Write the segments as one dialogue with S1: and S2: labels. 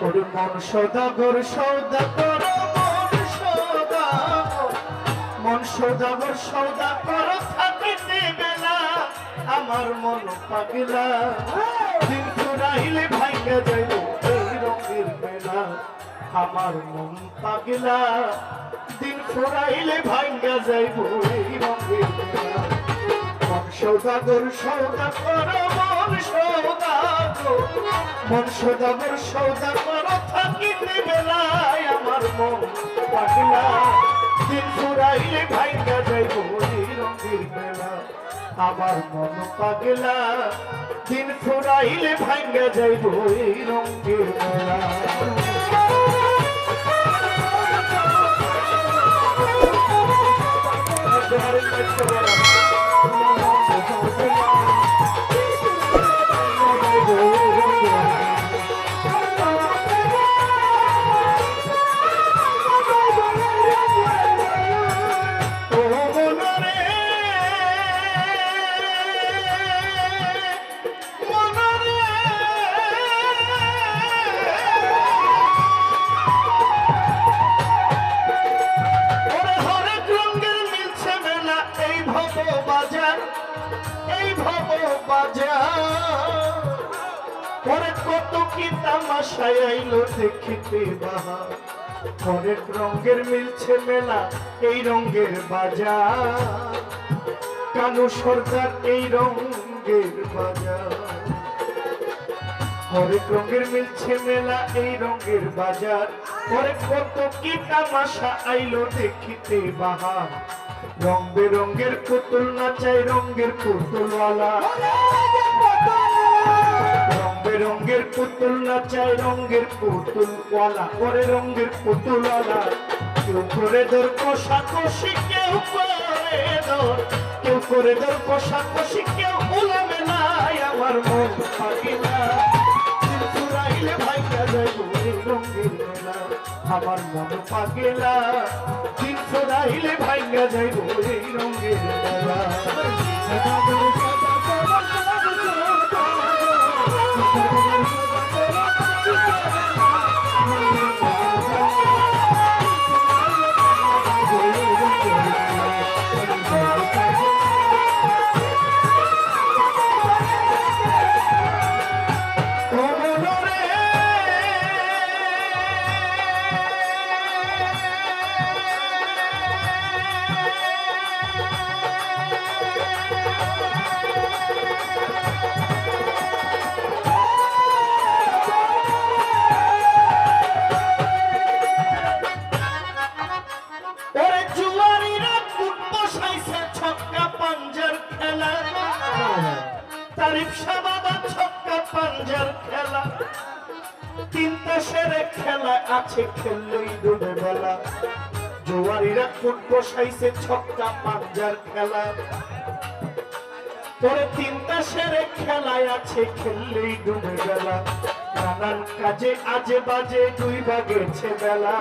S1: মন সদাগর সৌদা, কর মন সদাগর সৌদা কর আমার মন পাগলা। দিন ফুরাইলে ভাইয়া যাইব এই রঙের বেলা আমার মন পাগলা। দিন ফুরাইলে ভাইয়া যাইব এই রঙের বেলা মন সৌদাগর সৌদা, কর মন মন সৌদাগর সৌদা কর থাকিতে বেলায় আমার মন পাগলা। দিন ফুরাইলে ভাইয়া যাইব রঙের বেলা আমার মন পাগলা। দিন ফুরাইলে ভাইয়া যাইব রঙের বেলা। ও ওরে কত কি তামাশায় আইলো দেখিতে বাহার হরেক রঙের মিলছে মেলা, এই রঙের বাজার। কানু সরকার এই রঙের বাজার। হরেক রঙের মিলছে মেলা, এই রঙের বাজার। পরে কত কি তামাশা আইলো দেখিতে বাহার রং বেরঙ্গের পুতুল নাচাই রঙের পুতুলওয়ালা। রং বেরঙ্গের পুতুল নাচাই রঙের পুতুলওয়ালা পরে রঙের পুতুলওয়ালা কেউ করে ধর কষাকষি কেউ করে ধর। কেউ করে ধর কষাকষি কেউ উলামে নাই আমার মন থাকিলা ফুরাইলে ভাইয়া যাইব রঙের মেলা। আমার মন পাগেলা দিন ফুরাইলে ভাইয়া যাইব এই রঙের সেরে খেলা আছে খেললেই ডুবে বেলা জুয়ারিরা কুট বসাইছে ছক্কা পাঞ্জার খেলা। পরে তিনটা সেরে খেলায় আছে খেললেই ডুবে বেলা নানান কাজে আজে বাজে দুই ভাগেছে বেলা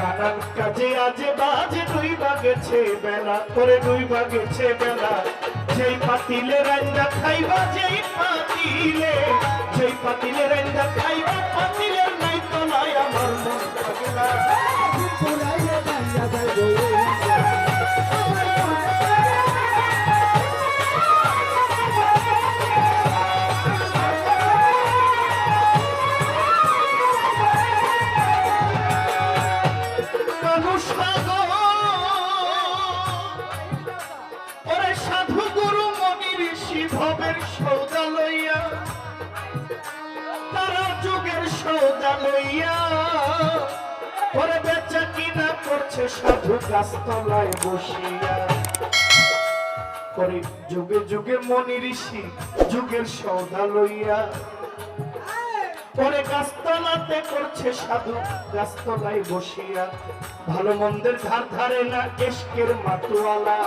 S1: নানান কাজে আজে বাজে দুই ভাগেছে বেলা করে দুই ভাগেছে বেলা যেই পাতিলে রান্না খাইবা যেই পাতিলে যেই পাতিলে রান্না খাইবা পাতিলের নাই তো নাই আমার মন। পাগলা। গুরু করছে সাধু গাছতলায় বসিয়া। করে যুগে যুগে মনি ঋষি যুগের সৌদা লইয়া। পরে গাছতলাতে করছে সাধু গাছতলায় বসিয়া। ভালো মন্দের ধার ধারে না এসকের মাতুয়ালা।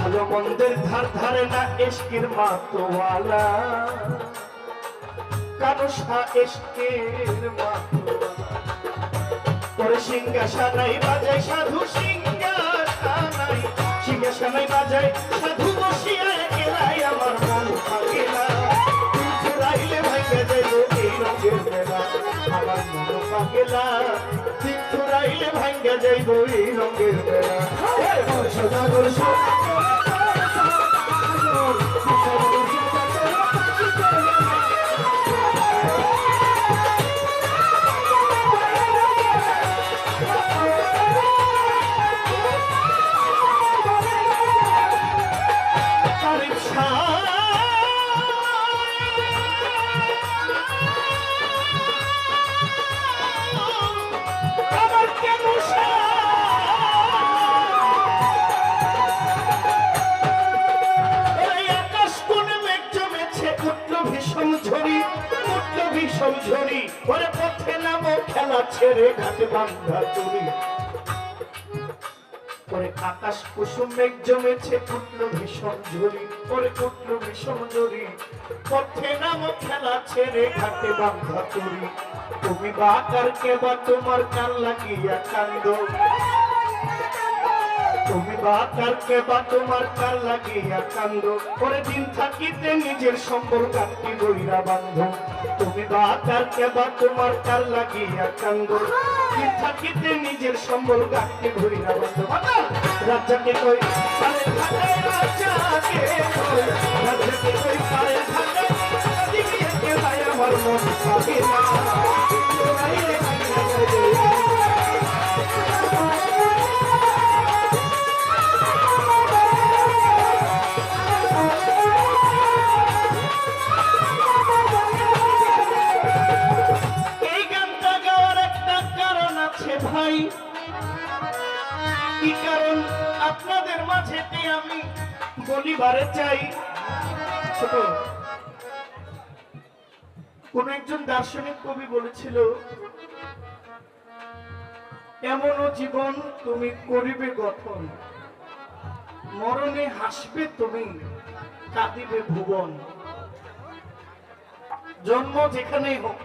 S1: ভালো মন্দের ধার ধারে না এসকের মাতুয়ালা। কানুষা এসকের মাতুয়ালা। মোর সিংহাসানাই বাজাই সাধু সিংহাসানাই সিংহাসানাই বাজাই সাধু বসিয়া এলাই আমার মন থাকে না তুই ফুরাইলে ভাইকে দেব এই রঙের বেলা আমার মন থাকে না তুই যাইব এই রঙের বেলা সদা ঝড়ি ওরে পথে নামো, খেলা ছেড়ে ঘাটে বান্ধা চুরি ওরে আকাশ কুসুম মেঘ জমেছে, উঠল ভীষণ ঝড়ি ওরে উঠল ভীষণ ঝড়ি পথে নামো, খেলা ছেড়ে ঘাটে বান্ধা চুরি তুমি বা কার কে বা তোমার কান লাগিয়া কান্দ? তুমি বা কারকে বা তোমার কার লাগিয়া কান্দ? পরে দিন থাকিতে নিজের সম্বল কাটটি বইরা বান্ধ তুমি বা কারকে বা তোমার কার লাগিয়া কান্দ? দিন থাকিতে নিজের সম্বল কাটটি বইরা বান্ধ রাজাকে কই রাজাকে কই? রাজাকে কই আমার মন আছে ভাই। কি কারণ? আপনাদের মাঝেতে আমি বলিবারে চাই। ছোট। কোন একজন দার্শনিক কবি বলেছিল, এমনও জীবন তুমি করিবে গঠন, মরণে হাসবে তুমি, কাঁদিবে ভুবন। জন্ম যেখানেই হোক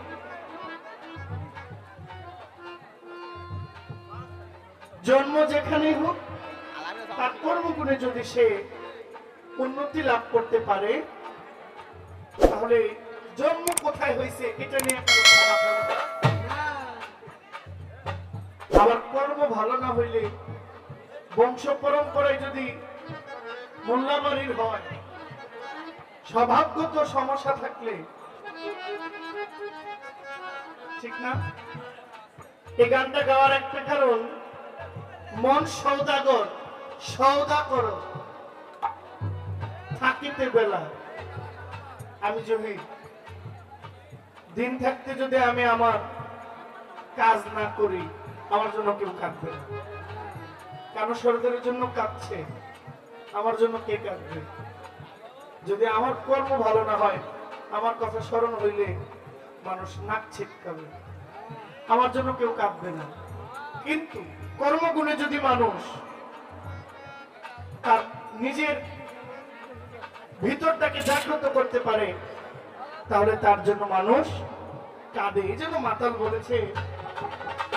S1: জন্ম যেখানেই হোক, তার কর্মগুণে যদি সে উন্নতি লাভ করতে পারে, তাহলে জন্ম কোথায় হয়েছে এটা নিয়ে। আবার কর্ম ভালো না হইলে বংশ পরম্পরায় যদি মোল্লাবাড়ির হয় স্বভাবগত সমস্যা থাকলে ঠিক না এই গানটা গাওয়ার একটা কারণ মন সৌদাগর সৌদা করো। থাকিতে বেলা। আমি যদি দিন থাকতে যদি আমি আমার কাজ না করি, আমার জন্য কেউ কাঁদবে কেন সরকারের জন্য কাঁদছে? আমার জন্য কে কাঁদবে? যদি আমার কর্ম ভালো না হয়, আমার কথা স্মরণ হইলে মানুষ নাক ছিটকাবে। আমার জন্য কেউ কাঁদবে না। কিন্তু কর্মগুণে যদি মানুষ তার নিজের ভিতরটাকে জাগ্রত করতে পারে, তাহলে তার জন্য মানুষ কাঁদে। এই জন্য মাতাল বলেছে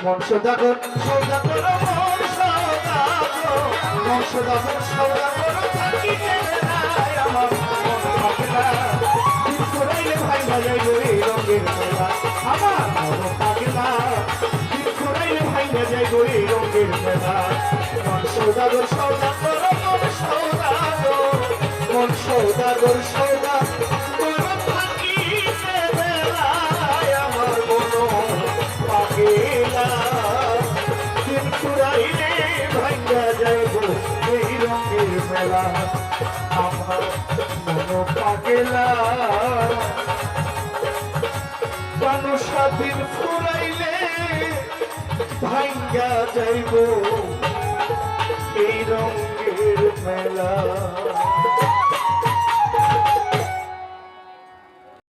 S1: মন সদাগর সদাগর মন সদাগর। মন গই রঙের মেলা মন সদাগর সদাগর সদাগর মন সদাগর সদাগর আমার মন পাগলা দিন ফুরাইলে ভাঙ্গা যাইব এই রঙের মেলা আমার মন পাগলা মানুষ ফুরাইলে ভাঙ্গা যাইব এই রঙের মেলা।